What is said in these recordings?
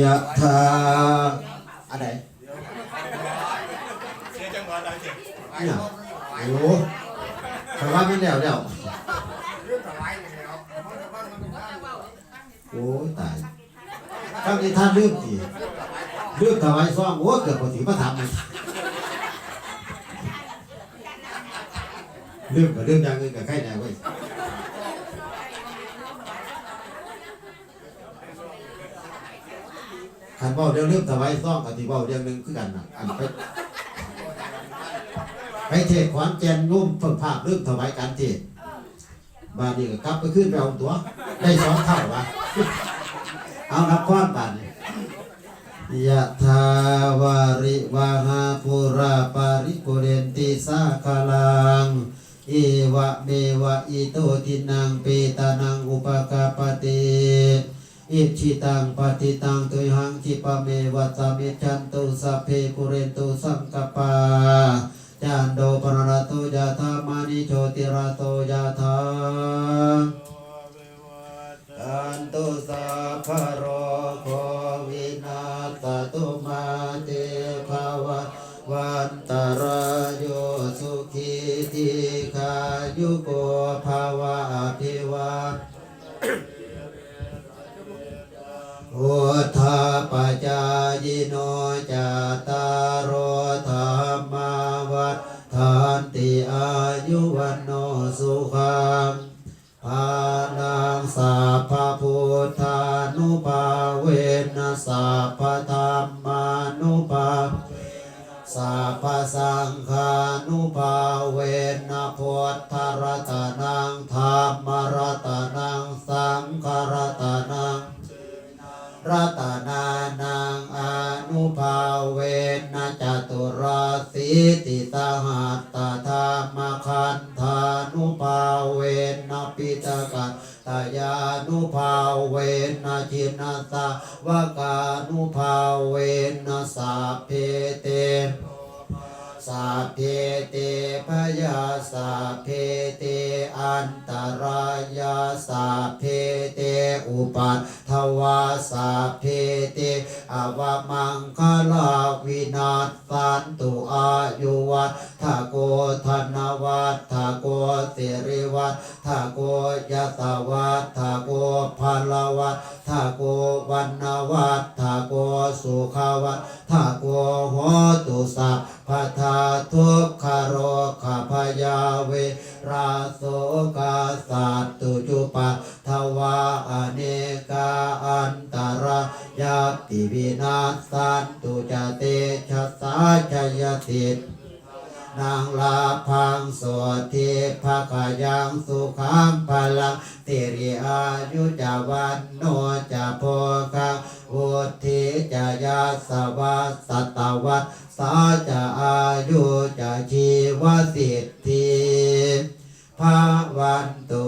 ยะถาอะไรเสียจังหวะใดเสียเนี่ยโอ้โหคำว่าไม่แล้วแล้วโอ้ยตายคำนี้ท่านลืมทีลืมถวายซ่องโอ้เกิดปกติมาทำมันลืมกับลืมอย่างอื่นกับใครแน่เว้ย ขันเบาเรื่องลืมถวายซ่องกับที่เบาเรื่องหนึ่งคือกันนะอันไปไปเทศขวานแจนนุ่มฝึกภาพเรื่องถวายการเทศบานนี้ก็กลับไปขึ้นไปเอาตัว ได้สองเท่าวะเอานับก้อนบานนี้ยะทาวาริวาหาปุราปาริปุเรนติสาคาลังเอวะเมวะอิโตทินังเปตานังอุปกาปติ อิชิตังปฏิตังตุยหังคิปะเมวัตามิจันตุสัพเพปุเรนตุสังกปาจันโดปนรโตยะธามานิโชติระโตยะธาอันตุสัพพโรโควินาศตุมาเตภวะวันตรายโยสุขีทีขายุโกภาวะอภิวา ธาปัจจายโนจาตารโอธรรมาวัฏทานติอายุวันโนสุขังภาลังสัพพะพุทธานุภาเวนะสัพพะธรรมานุภาสัพพะสังฆานุภาเวนะพุทธรัตนังธรรมรัตนังสังฆรัตน รัตนานังอนุภาเวนะจตุราสีติสหัตตธรรมคันธานุภาเวนะปิตกัตายานุภาเวนะชินาสาวกานุภาเวนะสัพเพเตสัพเพเตพยาสัพเพเตอันตรายาสัพเพเต อุปัฏทวาสัพเพเตอวมังคลาวินาศสันตุอายุวัฏทโกธนวัฏทโกสิริวัฏทโกยะสวัฏทโกพลวัฏทโกวันนวัฏทโกสุขวัฏทโกโหตุสัพพทาทุกขโรขพยาเวราโสกาสัตตุจุปะ ทวาอเนกาอันตรายาติวินาสันตุจเตชะสาชยติตนางลาพังสวดทิภาคายังสุขังพลังติริอายุจาวันโนจะโพคังวุธิจะยาสวัสสตวัสสาจะอายุจะชีวสิทธิภาวันตุ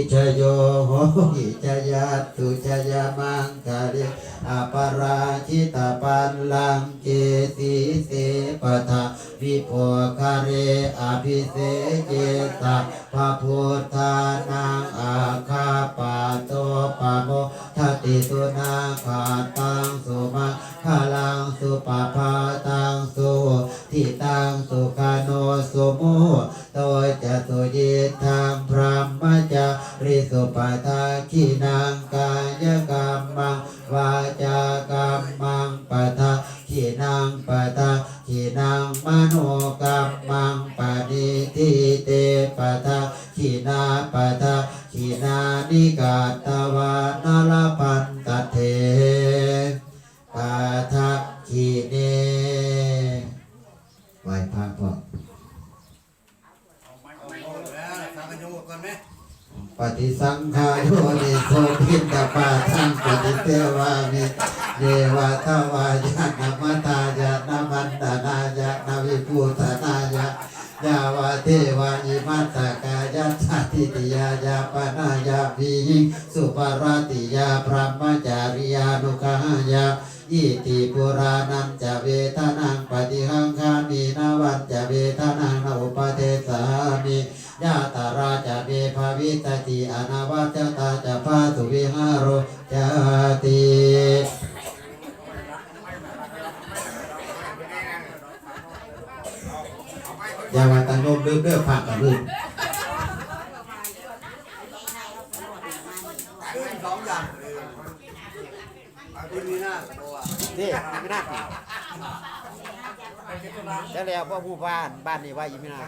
วิชโยโหหิจยาตุชยมังคาริอปาราชิตาปันลังเกสีเสปทาวิโภคาเรอภิเสเจตาพระพุทธานังอาคาปาโตปะโมทัติตุนาขาตังสุมาคาลังสุปปาตังสุทิตังสุขโนสุโมโตจะสุย นาปทาขีนานิกาตวานลปันตเทปทาขีเนไหวพระพ่อปฏิสังขาโยนิโสพินตปาทังปฏิเทวามิเยวะทวายะนัมตายะนัมมันตนายะนวิภูตนา เทวานิมัตตกายาสติติยายาปนายาวีสุปารติยาพระมจาริยานุกายาอิติปุรานันจะเวทนังปฏิหังคามีนวัตจะเวทนังนอุปเทสามีญาตาราจะเมภวิตติอนาวัจตาจะพาสุวิหา อย่างเลยอาทิตย์นี้นะเพราะว่านี่อีมินาแล้วแล้วพ่อผู้บ้านบ้านนี่ว่าอีมินา